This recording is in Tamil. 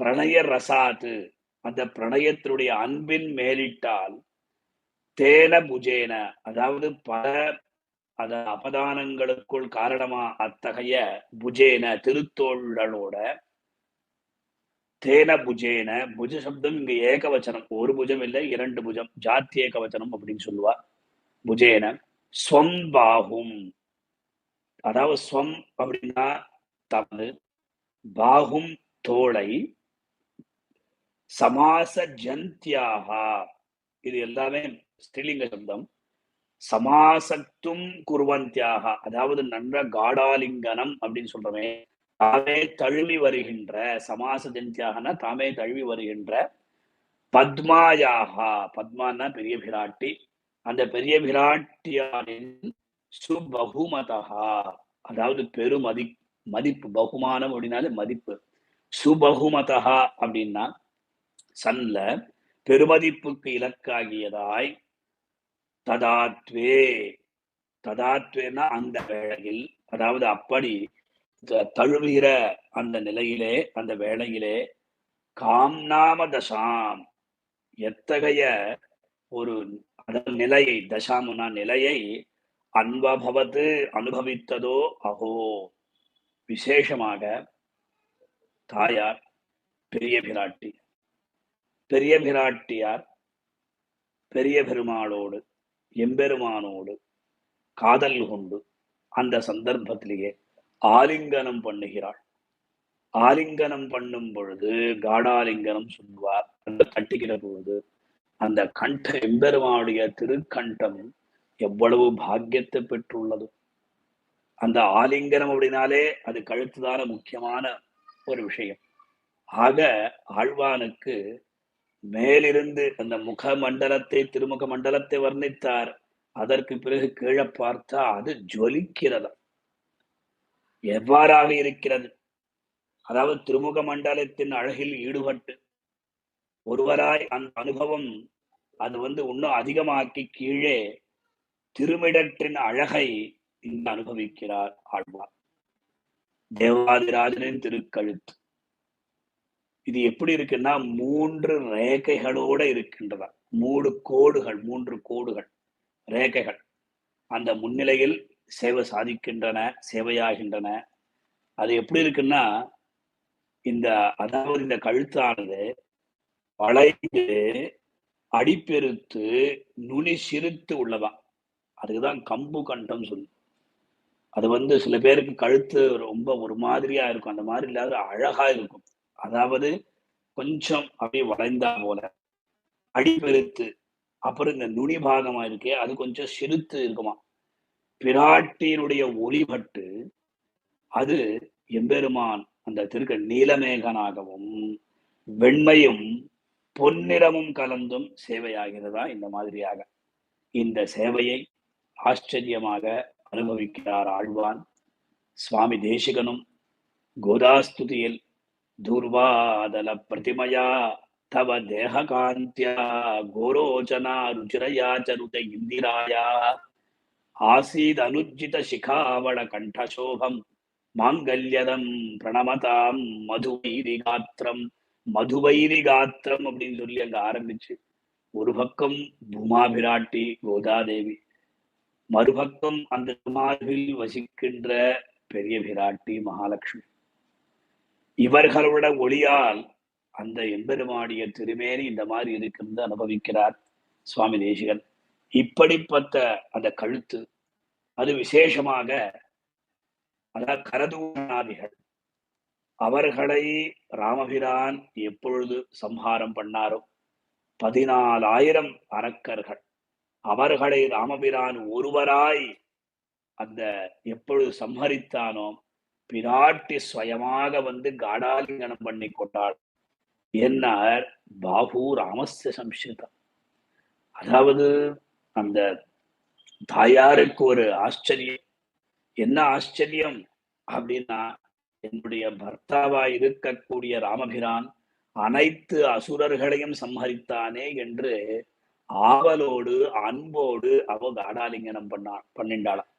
பிரணய ரசாது அந்த பிரணயத்தினுடைய அன்பின் மேலிட்டால் தேன புஜேன அதாவது பல அத அபதானங்களுக்குள் காரணமா அத்தகைய புஜேன திருத்தோழலோட தேன புஜேன புஜ சப்தம் இங்க ஏகவச்சனம். ஒரு புஜம் இல்லை இரண்டு புஜம். ஜாத்தி ஏகவச்சனம் அப்படின்னு சொல்லுவா. புஜேன. ஸ்வம் பாகும் அதாவது ஸ்வம் அப்படின்னா தமது பாகும் தோளை சமாச ஜந்தியாகா இது எல்லாமே ஸ்ரீலிங்க சப்தம். சமாசத்தும் குருவந்தியாக அதாவது நன்ற காடாலிங்கனம் அப்படின்னு சொல்றமே. தாமே தழுவி வருகின்ற சமாச ஜந்தியாகனா தாமே தழுவி வருகின்ற பத்மாயாகா பத்மானா பெரிய பிராட்டி. அந்த பெரிய பிராட்டியாரின் சுபகுமதா அதாவது பெருமதி மதிப்பு பகுமானம் அப்படின்னாலே மதிப்பு. சுபகுமதா அப்படின்னா சன்ல பெருமதிப்புக்கு இலக்காகியதாய் ததாத்வே. ததாத்வேனா அந்த வேளையில் அதாவது அப்படி தழுவுகிற அந்த நிலையிலே அந்த வேளையிலே காம்நாம தசாம். எத்தகைய ஒரு அதன் நிலையை தசாமுனா நிலையை அன்பபவது அனுபவித்ததோ அகோ. விசேஷமாக தாயார் பெரிய பிராட்டி. பெரிய பிராட்டியார் பெரிய பெருமாளோடு எம்பெருமானோடு காதல் கொண்டு அந்த சந்தர்ப்பத்திலேயே ஆலிங்கனம் பண்ணுகிறாள். ஆலிங்கனம் பண்ணும் பொழுது காடாலிங்கனம் சொல்வார். அந்த கட்டுகிற பொழுது அந்த கண்ட எம்பெருமானுடைய திருக்கண்டம் எவ்வளவு பாக்கியத்தை பெற்றுள்ளது. அந்த ஆலிங்கனம் அப்படின்னாலே அது கழுத்துதான முக்கியமான ஒரு விஷயம். ஆக ஆழ்வானுக்கு மேலிருந்து அந்த முக மண்டலத்தை திருமுக மண்டலத்தை வர்ணித்தார். அதற்கு பிறகு கீழே பார்த்தா அது ஜொலிக்கிறதா. எவ்வாறாக இருக்கிறது? அதாவது திருமுக மண்டலத்தின் அழகில் ஈடுபட்டு ஒருவராய் அந்த அனுபவம் அது வந்து இன்னும் அதிகமாக்கி கீழே திருமிடற்றின் அழகை இங்கு அனுபவிக்கிறார் ஆழ்வார். தேவாதிராஜனின் திருக்கழுத்து. இது எப்படி இருக்குன்னா மூன்று ரேகைகளோட இருக்கின்றதா? மூணு கோடுகள் மூன்று கோடுகள் ரேகைகள். அந்த முன்னிலையில் சேவை சாதிக்கின்றன சேவையாகின்றன. அது எப்படி இருக்குன்னா இந்த அதாவது இந்த கழுத்தானது வளைந்து அடிப்பெருத்து நுனி சிறுத்து உள்ளதா? அதுக்குதான் கம்பு கண்டம் சொல்லு. அது வந்து சில பேருக்கு கழுத்து ரொம்ப ஒரு மாதிரியா இருக்கும். அந்த மாதிரி இல்லாத அழகா இருக்கும். அதாவது கொஞ்சம் அப்படியே வளைந்தா போல அடிபெருத்து அப்புறம் இந்த நுனி பாகமா இருக்கே அது கொஞ்சம் சிறுத்து இருக்குமா? பிராட்டியினுடைய ஒளிபட்டு அது எம்பெருமான் அந்த திருக்க நீலமேகனாகவும் வெண்மையும் பொன்னிறமும் கலந்தும் சேவையாகிறதா இந்த மாதிரியாக. இந்த சேவையை ஆச்சரியமாக அனுபவிக்கிறார் ஆழ்வான். சுவாமி தேசிகனும் கோதாஸ்துதியில் துர்வாதல பிரதிமயா தவ தேககாந்தியா கோரோச்சனா ருச்சிரயா சருத இந்திராயா ஆசீத் அனுஜித சிகாவள கண்டசோபம் மாங்கல்யதம் பிரணமதாம் மதுவைரி காத்திரம் மதுவைரி காத்திரம் அப்படின்னு சொல்லி அங்க ஆரம்பிச்சு ஒரு பக்கம் பூமாபிராட்டி கோதாதேவி மறுபக்கம் அந்த மார்பில் வசிக்கின்ற பெரிய பிராட்டி மகாலட்சுமி. இவர்களோட ஒளியால் அந்த எம்பெருமாடிய திருமேனி இந்த மாதிரி இருக்குன்னு அனுபவிக்கிறார் சுவாமி தேசிகன். இப்படிப்பட்ட அந்த கழுத்து அது விசேஷமாக அதாவது கரதூனாதிகள் அவர்களை ராமபிரான் எப்பொழுது சம்ஹாரம் பண்ணாரோ பதினாலாயிரம் அரக்கர்கள் அவர்களை ராமபிரான் ஒருவராய் அந்த எப்பொழுது சம்ஹரித்தானோ பிராட்டி ஸ்வயமாக வந்து காடாலிங்கனம் பண்ணி கொண்டாள். என்னார் பாபு ராமஸ்ய சம்ஸ்கிருதம். அதாவது அந்த தாயாருக்கு ஒரு ஆச்சரியம். என்ன ஆச்சரியம்? அப்படின்னா என்னுடைய பர்த்தாவா இருக்கக்கூடிய ராமபிரான் அனைத்து அசுரர்களையும் சம்ஹரித்தானே என்று ஆவலோடு அன்போடு அவ காடாலிங்கனம் பண்ணா பண்ணிண்டாளாம்.